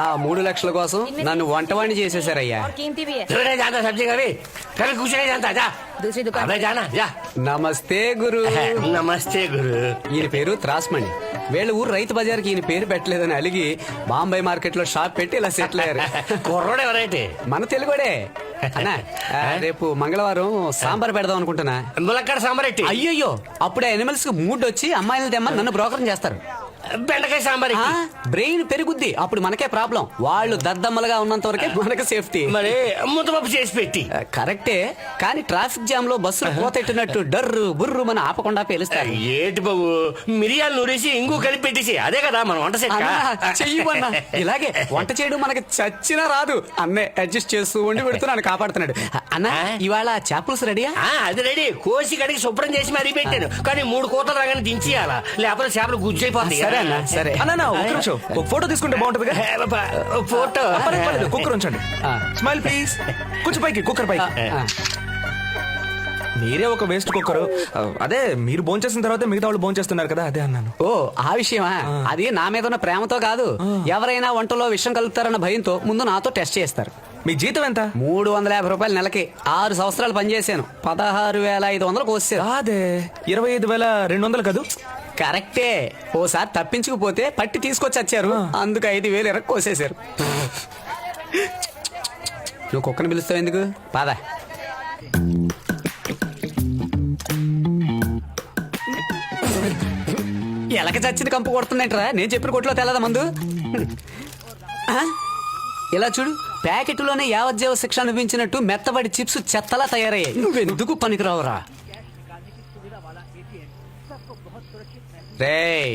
ఆ మూడు లక్షల కోసం నన్ను వంటవాణి చేసేసారయ్యా నమస్తే గురు. నమస్తే గురు. ఈయన పేరు త్రాస్మణి. వీళ్ళ ఊరు రైతు బజార్కి ఈయన పేరు పెట్టలేదని అలిగి బాంబే మార్కెట్లో షాప్ పెట్టి ఇలా సెటిల్ అయ్యారు. ఎవరైతే? మన తెలుగుడే. రేపు మంగళవారం సాంబార్ పెడదాం అనుకుంటున్నా. సాంబార్ అయ్యో అప్పుడే అనిమల్స్కి మూడ్ వచ్చి అమ్మాయిలు తెమ్మని నన్ను బ్రోకరం చేస్తారు. బెండకాయ సాంబార్ బ్రెయిన్ పెరుగుద్ది. అప్పుడు మనకే ప్రాబ్లం. వాళ్ళు దద్దమ్మలుగా ఉన్నంత వరకే మనకి సేఫ్టీ. మరి ముద్దపప్పు చేసి పెట్టి. కరెక్టే. కానీ ట్రాఫిక్ జామ్లో బస్సులు పోతెట్టినట్టు డర్రు బుర్రు మన ఆపకుండా పేలుస్తారు. ఏటి బాబు? మిరియాలు నూరేసి ఇంగు కలిపి పెట్టేసి అదే కదా మన వంట చెయ్యమన్నా ఇలాగే వంట చేయడం మనకి చచ్చినా రాదు. అన్నే అడ్జస్ట్ చేస్తూ ఉండి పెడుతున్నాను కాపాడుతున్నాడు. అన్న ఇవాళ చేపలుసు రెడీయా? ఆ, అది రెడీ. కోసి కడిగి శుభ్రం చేసి మరీ పెట్టాను. కానీ మూడు కోతలు రాగానే దించేయాలా? లేకపోతే చేపలు గుజ్జైపోతాయి సరే అన్న సరే. అన్న ఒక నిమిషం. ఒక ఫోటో తీసుకుంటే బాగుంటుంది ఫోటో. పర్లేదు, పర్లేదు, కుక్కర్ ఉంచండి. Smile please. కొంచెం పైకి కుక్కర్ పైకి. మీరే ఒక వేస్ట్ కుక్కర్. అదే మీరు భోంచేసిన చేసిన తర్వాత మిగతా వాళ్ళు భోంచేస్తున్నారు కదా అదే అన్నాను. ఓ ఆ విషయమా? అది నా మీద ఉన్న ప్రేమతో కాదు. ఎవరైనా వంటలో విషం కలుపుతారన్న భయంతో ముందు నాతో టెస్ట్ చేస్తారు. మీ జీతం ఎంత? మూడు వందల యాభై రూపాయలు నెలకి. ఆరు సంవత్సరాలు పనిచేశాను. పదహారు వేల ఐదు వందలకు వచ్చారు అదే ఇరవై ఐదు వేల రెండు వందలు కదూ? కరెక్టే. ఓసారి తప్పించుకుపోతే పట్టి తీసుకొచ్చి వచ్చారు అందుకు ఐదు వేలు ఎరకు కోసేశారు. నువ్వు కుక్కని పిలుస్తావు ఎందుకు? పద. ఎలక చచ్చింది కంపు కొడుతుందంటరా? నేను చెప్పిన కొట్లో తెల్లదా మందు? ఇలా చూడు. ప్యాకెట్లోనే యావజ్జీవ శిక్ష అనిపించినట్టు మెత్తబడి చిప్స్ చెత్తలా తయారయ్యాయి. నువ్వెందుకు పనికిరావురా? రేయ్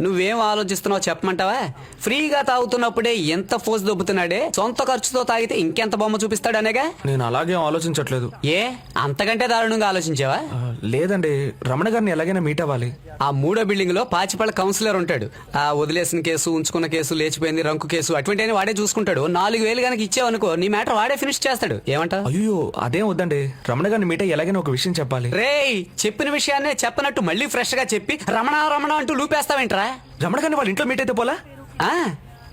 నువ్వేం ఆలోచిస్తున్నావు చెప్పమంటావా? ఫ్రీగా తాగుతున్నప్పుడే ఎంత ఫోర్స్ దొబ్బుతున్నాడే? సొంత ఖర్చుతో తాగితే ఇంకెంత బొమ్మ చూపిస్తాడనేగా నేను అలాగే ఆలోచించట్లేదు. ఏ? అంతకంటే దారుణంగా ఆలోచించావా? లేదండి. రమణ గారిని ఎలాగైనా మీట్ అవ్వాలి. ఆ మూడో బిల్డింగ్లో పాచిపళ్ళ కౌన్సిలర్ ఉంటాడు. ఆ వదిలేసిన కేసు ఉంచుకున్న కేసు లేచిపోయింది రంకు కేసు అటువంటి వాడే చూసుకుంటాడు. నాలుగు వేలు కనుక ఇచ్చావనుకో నీ మ్యాటర్ వాడే ఫినిష్ చేస్తాడు. ఏమంటా అయ్యో అదేం వద్దండి. రమణ గారిని మీట్ ఎలాగైనా ఒక విషయం చెప్పాలి. రేయ్ చెప్పిన విషయాన్నే చెప్పనట్టు మళ్ళీ ఫ్రెష్గా చెప్పి రమణ రమణ అంటూ లూపేస్తావేంట్రా? రమణ గారిని వాళ్ళ ఇంట్లో మీట్ అయితే పోలా? ఆ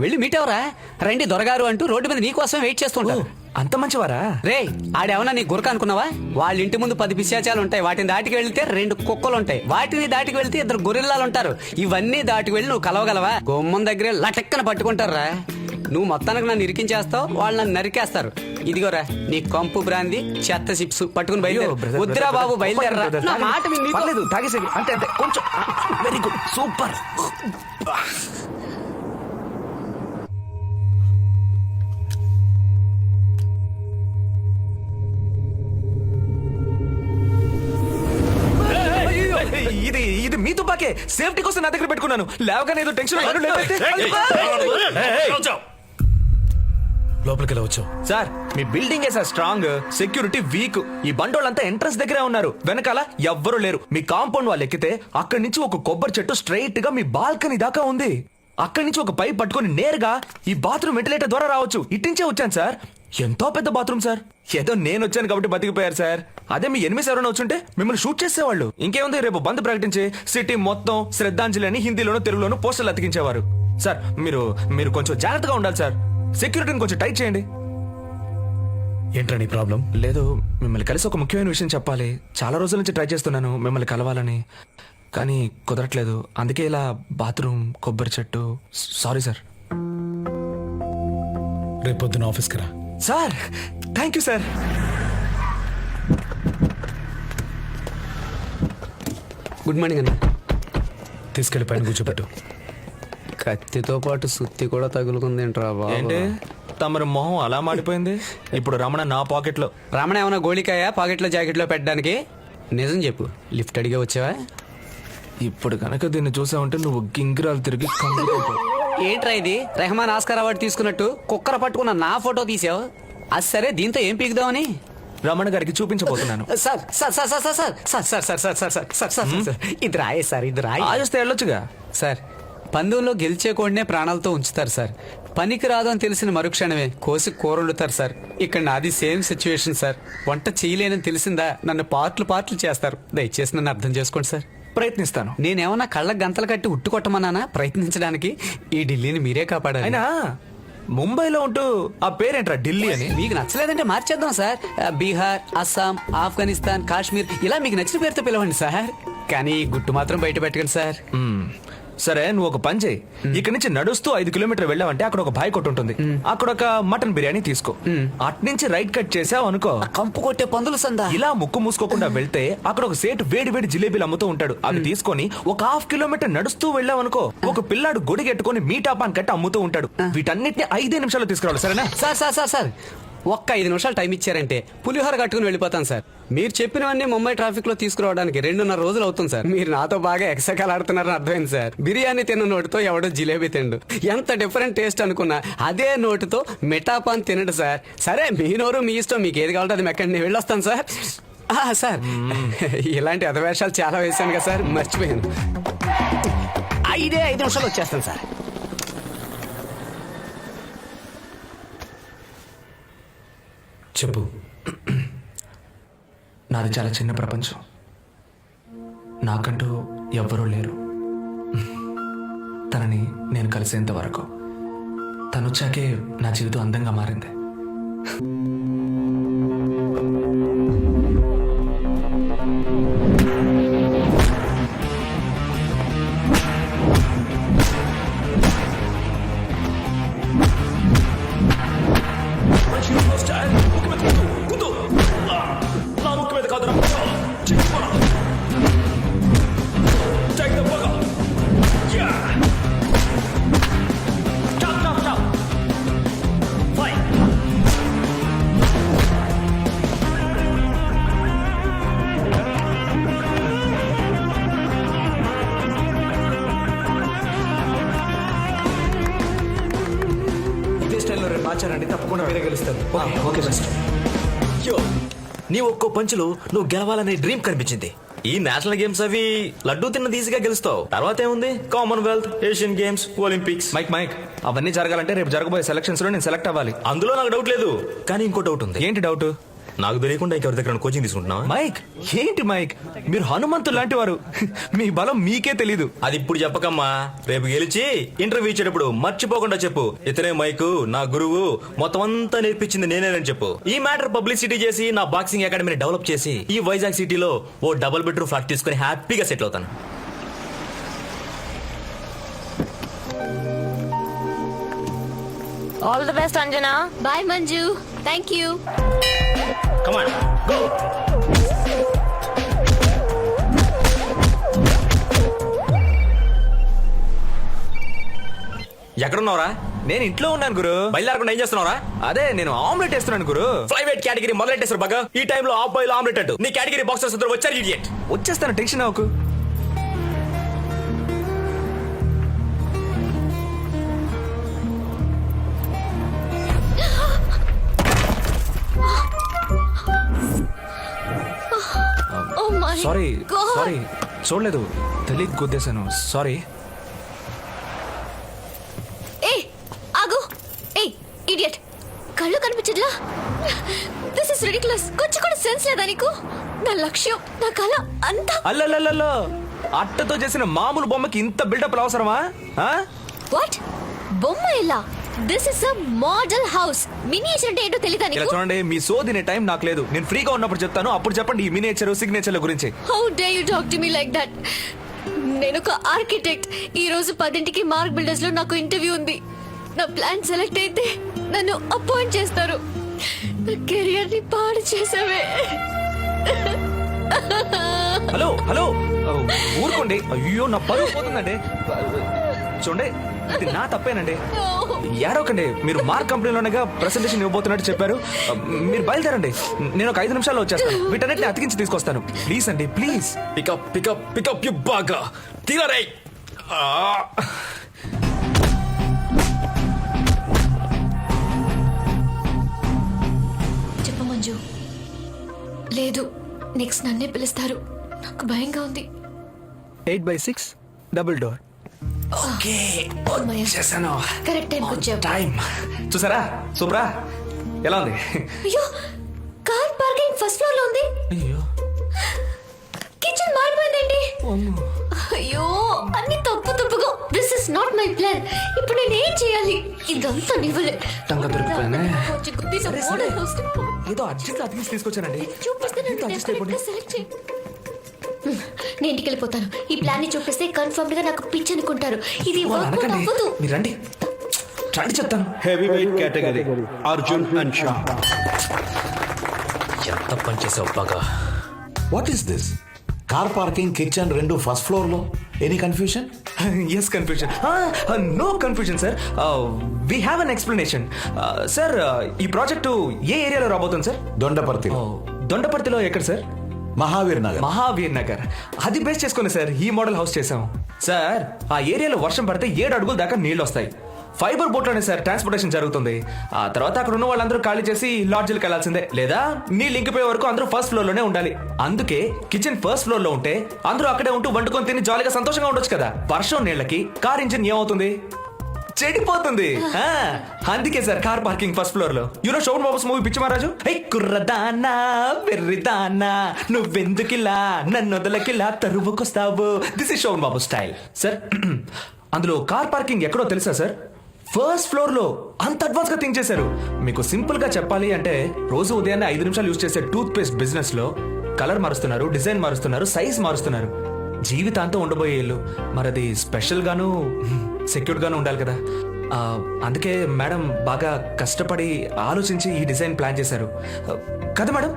వెళ్ళి మీట్ అవరా రండి దొరగారు అంటూ రోడ్డు మీద నీకోసం వెయిట్ చేస్తుంటారు. అంత మంచివారా? రే ఆడేమన్నా నీ గురక అనుకున్నావా? వాళ్ళ ఇంటి ముందు పది పిశాచాలు ఉంటాయి. వాటిని దాటికి వెళ్తే రెండు కుక్కలు ఉంటాయి. వాటిని దాటికి వెళ్తే ఇద్దరు గొరిల్లాలు ఉంటారు. ఇవన్నీ దాటికి వెళ్ళి నువ్వు కలవగలవా? గుమ్మం దగ్గరే లటక్కన పట్టుకుంటారా? నువ్వు మొత్తానికి నన్ను ఇరికించేస్తావు వాళ్ళు నన్ను నరికేస్తారు ఇదిగోరా నీ కంపు బ్రాంది చెత్త చిప్స్ పట్టుకుని బయలుదేరు brother, వద్దురా బాబు. బయలుదేరరా నా మాట విని నీతో- పర్లేదు తాగేసేది అంతే అంతే కొంచెం వెరీ గుడ్ సూపర్ ఇది ఇది మీ తుపాకే సేఫ్టీ కోసం నా దగ్గర పెట్టుకున్నాను లేవగానే ఏదో టెన్షన్ లోపలికి వెళ్ళవచ్చు సార్ మీ building sir strong security weak ఈ బండోళ్ళంతా ఎంట్రన్స్ దగ్గరే ఉన్నారు. వెనకాల ఎవ్వరూ లేరు. మీ కాంపౌండ్ వాళ్ళు ఎక్కితే అక్కడి నుంచి ఒక కొబ్బరి చెట్టు స్ట్రైట్గా మీ బాల్కనీ దాకా ఉంది. అక్కడి నుంచి ఒక పైప్ పట్టుకొని నేరుగా ఈ బాత్రూమ్ వెంటిలేటర్ ద్వారా రావచ్చు. ఇట్టించే వచ్చాను సార్. ఎంతో పెద్ద బాత్రూమ్ సార్. ఏదో నేను వచ్చాను కాబట్టి బతికిపోయారు సార్. అదే మీ ఎనిమిది ఎవరైనా వచ్చుంటే మిమ్మల్ని షూట్ చేసేవాళ్ళు. ఇంకేముంది రేపు బంద్ ప్రకటించి సిటీ మొత్తం శ్రద్ధాంజలి అని హిందీలోను తెలుగులోను పోస్టర్లు అతికించేవారు. సార్ మీరు మీరు కొంచెం జాగ్రత్తగా ఉండాలి సార్. సెక్యూరిటీని కొంచెం టైట్ చేయండి. ఏంట్రా నీ ప్రాబ్లం? లేదు మిమ్మల్ని కలిసి ఒక ముఖ్యమైన విషయం చెప్పాలి. చాలా రోజుల నుంచి ట్రై చేస్తున్నాను మిమ్మల్ని కలవాలని. కానీ కుదరట్లేదు. అందుకే ఇలా బాత్రూమ్ కొబ్బరి చెట్టు. Sorry sir. రేపు పొద్దున ఆఫీస్కి రా. Sir thank you sir. Good morning అన్న. తీసుకెళ్ళి పైన కూర్చోబెట్టు. కత్తితో పాటు సుత్తి కూడా తగులుకుందేంట్రా బాబు ఏంటి తమరి మొహం అలా మాడిపోయింది ఇప్పుడు రమణ నా పాకెట్లో రమణ ఏమైనా గోళికాయ పాకెట్లో జాకెట్లో పెట్టడానికి నిజం చెప్పు లిఫ్ట్ అడిగే వచ్చావా ఇప్పుడు కనుక దీన్ని చూసావంటే నువ్వు గింగిరాలు తిరిగి. ఏంట్రా ఇది రెహమాన్ ఆస్కార్ అవార్డు తీసుకున్నట్టు కుక్కర పట్టుకున్న నా ఫోటో తీసావు అది సరే దీంతో ఏం పీకుదామని రమణ గారికి చూపించబోతున్నాను sir sir sir sir sir sir sir sir sir sir sir sir sir ఇది రాయే సార్ ఇది రాయి ఆయోస్తే వెళ్ళొచ్చుగా సార్ పందెంలో గెలిచే కోడినే ప్రాణాలతో ఉంచుతారు సార్. పనికి రాదు అని తెలిసిన మరుక్షణమే కోసి కూరొండుతారు సార్. ఇక్కడ నాది సేమ్ సిచ్యువేషన్ సార్. వంట చేయలేనని తెలిసిందా నన్ను పార్ట్లు పార్ట్లు చేస్తారు. దయచేసి నన్ను అర్థం చేసుకోండి సార్. ప్రయత్నిస్తాను. నేనేమన్నా కళ్ళ గంతలు కట్టి ఉట్టు కొట్టమన్నానా ప్రయత్నించడానికి ఈ ఢిల్లీని మీరే కాపాడాలి. అయినా ముంబైలో ఉంటూ ఆ పేరేంట్రా ఢిల్లీ అని? మీకు నచ్చలేదంటే మార్చేద్దాం సార్. బీహార్ అస్సాం ఆఫ్ఘనిస్తాన్ కాశ్మీర్ ఇలా మీకు నచ్చిన పేరుతో పిలవండి సార్. కానీ ఈ గుట్టు మాత్రం బయట పెట్టకండి సార్. సరే నువ్వు ఒక పని చేయి. ఇక్కడి నుంచి నడుస్తూ ఐదు కిలోమీటర్ వెళ్ళావంటే అక్కడ ఒక బాయ్ కొట్టు ఉంటుంది. అక్కడ ఒక మటన్ బిర్యానీ తీసుకో. అట్నుంచి రైట్ కట్ చేసావు అనుకో. కంపు కొట్టే పందులు సందా. ఇలా ముక్కు మూసుకోకుండా వెళ్తే అక్కడ ఒక సేటు వేడి వేడి జిలేబీలు అమ్ముతూ ఉంటాడు. అవి తీసుకొని ఒక హాఫ్ కిలోమీటర్ నడుస్తూ వెళ్ళావనుకో ఒక పిల్లాడు గొడిగెట్టుకొని మీటా పాన్ కట్టి అమ్ముతూ ఉంటాడు. వీటన్నిటిని ఐదే నిమిషాలు తీసుకురావాలి సరేనా? Sir sir sir sir. ఒక్క ఐదు నిమిషాలు టైం ఇచ్చారంటే పులిహోర కట్టుకుని వెళ్ళిపోతాను సార్. మీరు చెప్పినవన్నీ ముంబై ట్రాఫిక్లో తీసుకురావడానికి రెండున్నర రోజులు అవుతుంది సార్. మీరు నాతో బాగా ఎక్సకాలు ఆడుతున్నారని అర్థమైంది సార్. బిర్యానీ తిన్న నోటితో ఎవడో జిలేబీ తిండు. ఎంత డిఫరెంట్ టేస్ట్ అనుకున్నా అదే నోటితో మిఠాపాన్ తినడు సార్. సరే మీ నోరు మీ ఇష్టం మీకు ఏది కావాలంటే అది మెక్కండి నేను వెళ్ళొస్తాను సార్. సార్. ఇలాంటి అధవేషాలు చాలా వేశాను కదా సార్. మర్చిపోయాను. ఐదే ఐదు నిమిషాలు వచ్చేస్తాను సార్. చెప్పు. నాది చాలా చిన్న ప్రపంచం. నాకంటూ ఎవ్వరూ లేరు. తనని నేను కలిసేంత వరకు. తను వచ్చాకే నా జీవితం అందంగా మారింది. ఇదే స్టైల్లో మార్చారండి తప్పకుండా వేరే గెలుస్తారు. ఓకే బెస్ట్ యో నీ ఒక్కో పంచులు నువ్వు గెలవాలనే డ్రీమ్ కనిపించింది. ఈ నేషనల్ గేమ్స్ అవి లడ్డూ తిన్న ఈజీగా గెలుస్తావు. తర్వాత ఏముంది? Commonwealth Asian games Olympics. Mike mike అవన్నీ జరగాలంటే రేపు జరగబోయే సెలక్షన్స్లో నేను సెలెక్ట్ అవ్వాలి. అందులో నాకు డౌట్ లేదు. కానీ ఇంకో డౌట్ ఉంది. ఏంటి డౌట్ నాకు తెలియకుండా ఇంకెవరి దగ్గర కోచింగ్ తీసుకుంటున్నావా? మైక్ ఏంటి మైక్? మీరు హనుమంతు లాంటి వారు. మీ బలం మీకే తెలీదు. అది ఇప్పుడు చెప్పకమ్మా. రేపు గెలిచి ఇంటర్వ్యూ ఇచ్చేటప్పుడు మర్చిపోకుండా చెప్పు. ఇతనే మైకు నా గురువు మొత్తం అంతా నేర్పించింది నేనేనని చెప్పు. ఈ మ్యాటర్ పబ్లిసిటీ చేసి నా బాక్సింగ్ అకాడమీని డెవలప్ చేసి ఈ వైజాగ్ సిటీలో ఓ డబుల్ బెడ్రూమ్ ఫ్లాట్ తీసుకుని హ్యాపీగా సెటిల్ అవుతాను. All the best, Anjana. Bye Manju thank you come on go ఎక్కడున్నావురా? నేను ఇంట్లో ఉన్నాను గురు. బయలుదేరకుండా ఏం చేస్తున్నావురా? అదే నేను ఆమ్లెట్ వేస్తున్నాను గురు. ఫ్లైవేట్ కేటగిరీ మొదలెట్టేశారు బాగా ఈ టైంలో ఆఫ్ బాయిల్ ఆమ్లెట్ అంటూ. నీ కేటగిరీ బాక్సర్స్ ఇద్దరు వచ్చారు ఇడియట్ వచ్చేస్తాను టెన్షన్ అవ్వకు. సారీ గాడ్ సారీ చూడలేదు. తెలియక గుద్దేశాను. సారీ ఏ ఆగు. ఏ ఇడియట్ కళ్ళు కనిపించట్లా? దిస్ ఇస్ రిడిక్యులస్ కొంచెం కూడా సెన్స్ లేదా నీకు? నా లక్ష్యం నా కళ అంతా. అల్లల్లల్లో అట్టతో చేసిన మామూలు బొమ్మకి ఇంత బిల్డప్ అవసరమా? ఆ? వాట్ బొమ్మ this is a model house miniature అంటే ఏంటో ఇలా నీకు? చూడండి మీ సోదినే టైం నాకు లేదు. నేను ఫ్రీగా ఉన్నప్పుడు చెప్తాను అప్పుడు చెప్పండి ఈ మినేచర్ సిగ్నేచర్ల గురించి. How dare you talk to me like that నేను ఒక ఆర్కిటెక్ట్ ఈ రోజు పదింటికి మార్క్ బిల్డర్స్లో నాకు ఇంటర్వ్యూ ఉంది. నా ప్లాన్ సెలెక్ట్ అయితే నన్ను అపాయింట్ చేస్తారు. నా కెరియర్ని పాడు చేసావే. హలో హలో ఊరుకోండి. అయ్యో నా పరువు పోతుందండి. చూడండి ఇది నా తప్పేనండి. ఏడవకండి మీరు మార్క్ కంపెనీలోనేగా ప్రెసెంటేషన్ ఇవ్వబోతున్నట్టు చెప్పారు. మీరు బయలుదేరండి నేను ఒక ఐదు నిమిషాల్లో వచ్చేస్తాను. వీటన్నిటిని అతికించి తీసుకొస్తాను. ప్లీజ్ అండి please pick up pick up pick up you బాగా తీరరై. చెప్ప మంజు. లేదు నెక్స్ట్ నన్నే పిలుస్తారు. నాకు భయంగా ఉంది. Eight by six double door చేశాను. కరెక్ట్ టైంకి వచ్చావు. టైం. చూసారా? సూపరా ఎలా ఉంది? అయ్యో కార్ పార్కింగ్ ఫస్ట్ ఫ్లోర్లో ఉంది. అయ్యో. కిచెన్ మారిపోయిందండి. అయ్యో అన్ని తప్పు తప్పుగా. This is not my plan ఇప్పుడు నేను ఏం చేయాలి? ఇదంతా నివ్వలే టంగ దొరికిపోయానే. ఏదో అర్జెంట్ అతికించి తీసుకొచ్చానండి. చూపిస్తే నన్ను ఇంత adjust అయిపోండి. definitely select చేయి. నేను ఇంటికి వెళ్ళిపోతాను. ఈ ప్లాన్ని చూపిస్తే కన్ఫర్మ్గా నాకు పిచ్ అనుకుంటారు. ఇది అవ్వదు. మీరు రండి. రండి చెప్తాను. Heavyweight category. Arjun and Shah. ఎంత పని చేసావు బాగా? What is this car parking kitchen రెండు ఫస్ట్ ఫ్లోర్లో any confusion yes confusion no confusion sir we have an explanation sir ఈ ప్రాజెక్టు ఏ ఏరియాలో రాబోతుంది సార్ దొండపర్తి దొండపర్తిలో ఎక్కడ సార్ మహావీర్ నగర్. మహావీర్ నగర్. అది బేస్ చేసుకుని సార్ ఈ మోడల్ హౌస్ చేసాం సార్? ఆ ఏరియాలో వర్షం పడితే ఏడు అడుగుల దాకా నీళ్ళు వస్తాయి. ఫైబర్ బోట్లోనే సార్ ట్రాన్స్పోర్టేషన్ జరుగుతుంది. ఆ తర్వాత అక్కడ ఉన్న వాళ్ళందరూ ఖాళీ చేసి లాడ్జ్లకు వెళ్ళాల్సిందే లేదా నీళ్ళు ఇంకిపోయే వరకు అందరూ ఫస్ట్ ఫ్లోర్లోనే ఉండాలి. అందుకే కిచెన్ ఫస్ట్ ఫ్లోర్లో ఉంటే అందరూ అక్కడే ఉంటూ వండుకొని తిని జాలీగా సంతోషంగా ఉండొచ్చు కదా. వర్షం నీళ్ళకి కార్ ఇంజిన్ ఏమవుతుంది? చెడిపోతుంది. ఆ, అందుకే సార్ కార్ పార్కింగ్ ఫస్ట్ ఫ్లోర్లో యూనో షోన్ బాబుస్ మూవీ పిచ్చి మహారాజు? హే కుర్రదానా వెర్రిదానా నువ్వెందుకిలా నన్ను వదలకిలా తరువుకొస్తావు? దిస్ ఇస్ షోన్ బాబు స్టైల్ సార్ అందులో కార్ పార్కింగ్ ఎక్కడో తెలుసా సార్ ఫస్ట్ ఫ్లోర్లో అంత అడ్వాన్స్గా థింక్ చేశారు. మీకు సింపుల్గా చెప్పాలి అంటే రోజు ఉదయాన్నే ఐదు నిమిషాలు యూజ్ చేసే టూత్ పేస్ట్ బిజినెస్లో కలర్ మారుస్తున్నారు డిజైన్ మారుస్తున్నారు సైజ్ మారుస్తున్నారు. జీవితాంతం ఉండబోయే ఇల్లు. మరి అది స్పెషల్ సెక్యూర్డ్గాను ఉండాలి కదా. అందుకే మేడం బాగా కష్టపడి ఆలోచించి ఈ డిజైన్ ప్లాన్ చేశారు. కదా మేడం?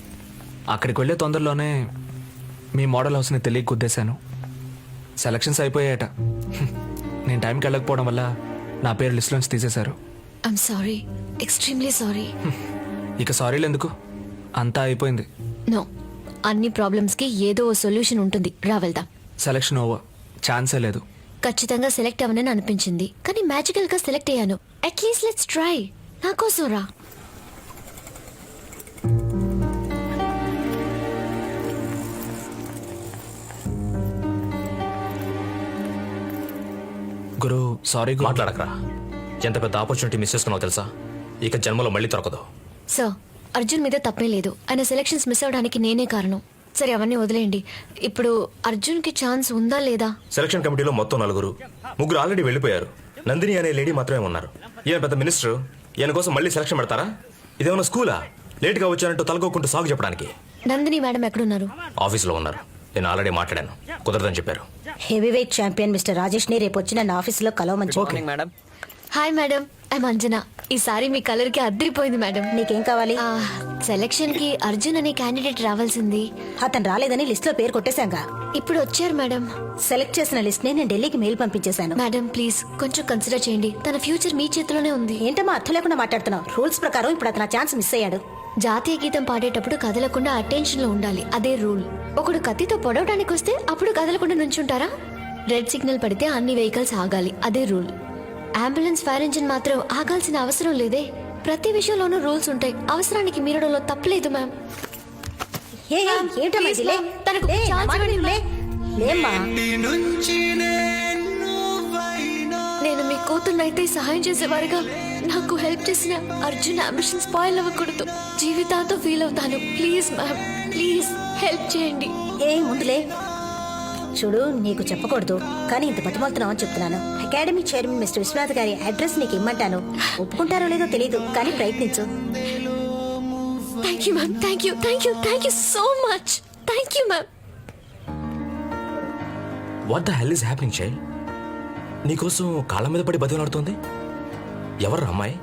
అక్కడికి వెళ్ళే తొందరలోనే మీ మోడల్ హౌస్ని తెలియ కుద్దేశాను సెలక్షన్స్ అయిపోయాయట. నేను టైంకి వెళ్ళకపోవడం వల్ల నా పేరు లిస్ట్లోంచి తీసేశారు. సారీ ఎక్స్ట్రీమ్లీ సారీ ఇక సారీలు ఎందుకు? అంతా అయిపోయింది. నో అన్ని ప్రాబ్లమ్స్కి ఏదో ఓ సొల్యూషన్ ఉంటుంది. రా వెళ్దాం. Selection over. ఛాన్సే లేదు. ఖచ్చితంగా సెలెక్ట్ అవ్వనని అనిపించింది. కానీ మ్యాజికల్గా సెలెక్ట్ అయ్యాను. అట్లీస్ట్ లెట్స్ ట్రై నా కోసం రా గురు సారీ గురు. మాట్లాడకరా. ఎంత పెద్ద ఆపర్చునిటీ మిస్ చేసుకున్నావు తెలుసా? ఇక జన్మలో మళ్ళీ దొరకదు. సార్ అర్జున్ మీద తప్పే లేదు. ఆయన సెలక్షన్స్ మిస్ అవడానికి నేనే కారణం. సరే అవన్నీ వదిలేయండి. ఇప్పుడు అర్జున్కి ఛాన్స్ ఉందా లేదా? సెలక్షన్ కమిటీలో మొత్తం నలుగురు. ముగ్గురు ఆల్రెడీ వెళ్ళిపోయారు. నందిని అనే లేడీ మాత్రమే ఉన్నారు. ఈయన పెద్ద మినిస్టర్ ఈయన కోసం మళ్ళీ సెలక్షన్ పెడతారా? ఇదేమన్నా స్కూలా లేట్గా వచ్చానంటూ తలకోకుంటూ సాగు చెప్పడానికి. నందిని మేడం ఎక్కడున్నారు? ఆఫీస్లో ఉన్నారు. నేను ఆల్రెడీ మాట్లాడాను. కుదరదని చెప్పారు. హెవీవెయిట్ ఛాంపియన్ మిస్టర్ రాజేష్ని రేపు వచ్చి నన్ను ఆఫీసులో కలవమని చెప్పు. హాయ్ మేడం ఐమ్ అంజనా ఈసారి మీ కలర్కి అద్దరిపోయింది మేడం నీకేం కావాలి? సెలక్షన్కి అర్జున్ అనే క్యాండిడేట్ రావాల్సింది. అతను రాలేదని లిస్ట్లో పేరు కొట్టేశాంగా. ఇప్పుడు వచ్చారు మేడం సెలెక్ట్ చేసిన లిస్ట్ని నేను ఢిల్లీకి మెయిల్ పంపించేశాను. మేడం ప్లీజ్ కొంచెం కన్సిడర్ చేయండి. తన ఫ్యూచర్ మీ చేతిలోనే ఉంది. ఏంటమ్మా అర్థం లేకుండా మాట్లాడుతున్నావు? రూల్స్ ప్రకారం ఇప్పుడు అతను ఛాన్స్ మిస్ అయ్యాడు. జాతీయ గీతం పాడేటప్పుడు కదలకుండా అటెన్షన్లో ఉండాలి. అదే రూల్. ఒకడు కత్తితో పొడవడానికి వస్తే అప్పుడు కదలకుండా నుంచుంటారా? రెడ్ సిగ్నల్ పడితే అన్ని వెహికల్స్ ఆగాలి. అదే రూల్. అంబులెన్స్ ఫైర్ ఇంజిన్ మాత్రం ఆగాల్సిన అవసరం లేదే. ప్రతి విషయంలోనూ రూల్స్ ఉంటాయి. అవసరానికి మీరడంలో తప్పలేదు మ్యామ్. తనకు లే, కూతుర్నైతే సహాయం చేసేవారుగా. నాకు హెల్ప్ చేసిన అర్జున్ అంబిషన్ స్పాయిల్ అవ్వకూడదు. జీవితాంతో ఫీల్ అవుతాను. ప్లీజ్ మ్యామ్ ప్లీజ్ హెల్ప్ చేయండి. ఏ ముందులే. చూడు నీకు చెప్పకూడదు. కానీ ఇంత బతిమాలుతున్నావు అని చెప్తున్నాను. అకాడమీ చైర్మన్ మిస్టర్ విశ్వనాథ్ గారి అడ్రస్ నీకు ఇమ్మంటాను. ఒప్పుకుంటారో లేదో తెలియదు కానీ ప్రయత్నించు. Thank you ma'am thank you thank you thank you so much thank you ma'am what the hell is happening child నీకోసం కాళ్ళ మీద పడి బతిలాడుతోంది ఎవరు అమ్మాయి?